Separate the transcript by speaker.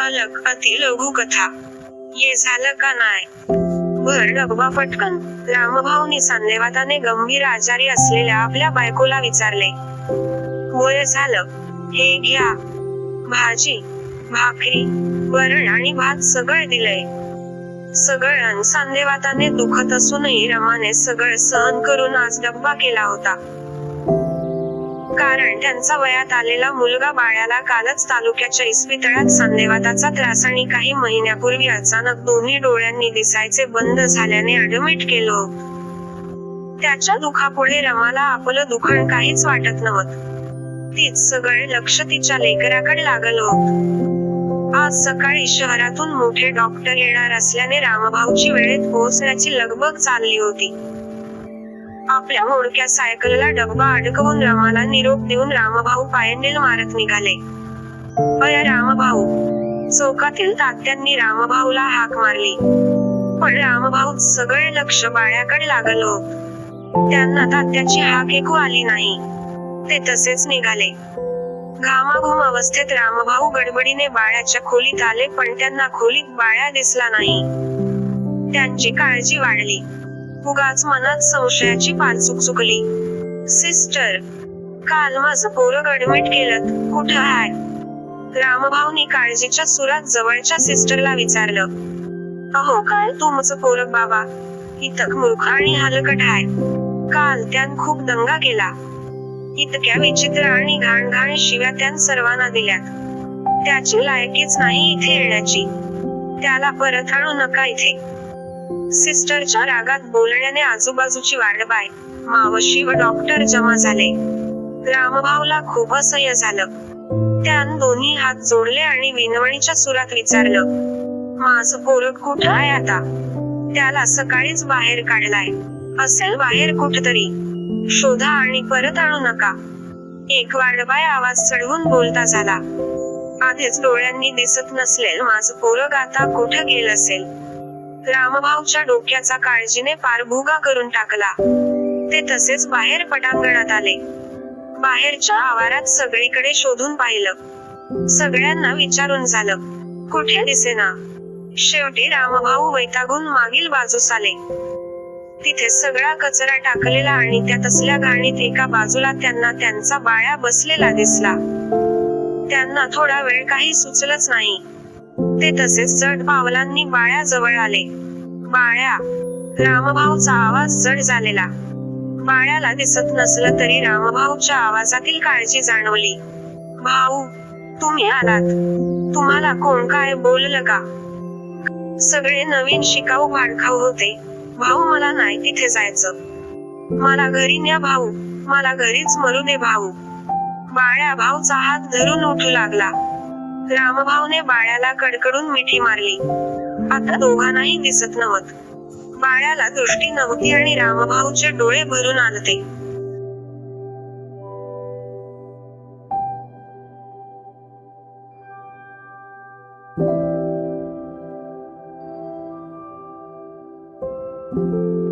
Speaker 1: अलग अति लघु कथा ये झालं का नाही भर डब्बा पटकन. रामभाऊनी संदेवाताने गंभीर आजारी असलेल्या आपल्या बायकोला विचारले. वय झालं. हे घ्या. भाजी भाकरी वरण आणि भात सगळं दिलंय. सगळं सांदेवाताने दुखत असूनही रमाने सगळं सहन करून आज डब्बा केला होता. कारण त्यांचा वयात आलेला मुलगा बाळ्याला कालच तालुक्याच्या इस्पितळात संदेवाताचा त्रास आणि काही महिन्यापूर्वी अचानक दोन्ही डोळ्यांनी दिसायचे बंद झाल्याने ऍडमिट केलं. त्याच्या दुखापुढे रमाला आपलं दुखण काहीच वाटत नव्हतं. तीच सगळे लक्ष तिच्या लेकराकडे लागलं. होत आज सकाळी शहरातून मोठे डॉक्टर येणार असल्याने रामभाऊची वेळेत पोहोचण्याची लगबग चालली होती. आपल्या मोडक्या सायकलला डबबा अडकवून रामाला निरोप देऊन रामभाऊ पायंडेल मारत निघाले. अय रामभाऊ चौकातील तात्यांनी रामभाऊला हाक मारली. पण रामभाऊ सगळे लक्ष बाळ्याकडे लागलो त्यांना तात्याची हाक ऐकू आली नाही. ते तसेच निघाले. घामाघूम अवस्थेत रामभाऊ गडबडीने बाळ्याच्या खोलीत आले पण त्यांना खोलीत बाळ्या दिसला नाही. त्यांची काळजी वाढली. उगाच मनात संशयाची पाल चुकली सिस्टर काल माझं पोरग ऍडमिट केलं. कुठं हाय? रामभाऊनी काळजीच्या सुरात जवळच्या सिस्टरला विचारलं. अहो काय तुमचं पोरग बाबा. इतक मूर्ख आणि हलकट हाय. काल त्यान खूप दंगा केला. इतक्या विचित्र आणि घाण घाण शिव्या त्यान सर्वांना दिल्यात. त्याची लायकीच नाही इथे येण्याची. त्याला परत आणू नका इथे. सिस्टरच्या रागात बोलण्याने आजूबाजूची वाडबाय मावशी व डॉक्टर जमा झाले. रामभाऊला खूप असह्य झालं. त्यान दोन्ही हात जोडले आणि विनवणीच्या सुरात विचारलं माझं पोरग कुठं आहे आता? त्याला सकाळीच बाहेर काढलाय. असेल बाहेर कुठतरी. शोधा आणि परत आणू नका. एक वाडबाय आवाज चढवून बोलता झाला आधीच डोळ्यांनी दिसत नसलेल माझं पोरग आता कुठं गेलं असेल? रामभाऊच्या डोक्याचा काळजीने पारभुगा करून टाकला. ते तसेच बाहेर पटांगणात आले. बाहेरच्या आवारात सगळीकडे शोधून पाहिलं. सगळ्यांना विचारून झालं कुठे दिसेना? शेवटी रामभाऊ वैतागून मागील बाजूस आले. तिथे सगळा कचरा टाकलेला आणि त्या तसल्या घाणीत एका बाजूला त्यांना त्यांचा बाळ्या बसलेला दिसला. त्यांना थोडा वेळ काही सुचलंच नाही. ते तसेच जड पावलांनी बाळ्या जवळ आले. बाळ्या रामभाऊचा आवाज जड झालेला. बाळ्याला दिसत नसलं तरी रामभाऊच्या आवाजातील काळजी जाणवली. भाऊ तुम्ही आलात. तुम्हाला कोण काय बोललं का? सगळे नवीन शिकाऊ भाडखाऊ होते. भाऊ मला नाही तिथे जायचं. मला घरी न्या भाऊ. मला घरीच मरू दे भाऊ. बाळ्या भाऊचा हात धरून उठू लागला. रामभाऊने बाळ्याला कडकडून मिठी मारली. आता दोघांनाही दिसत नव्हत. बाळ्याला दृष्टी नव्हती आणि रामभाऊचे डोळे भरून आणते
Speaker 2: thank you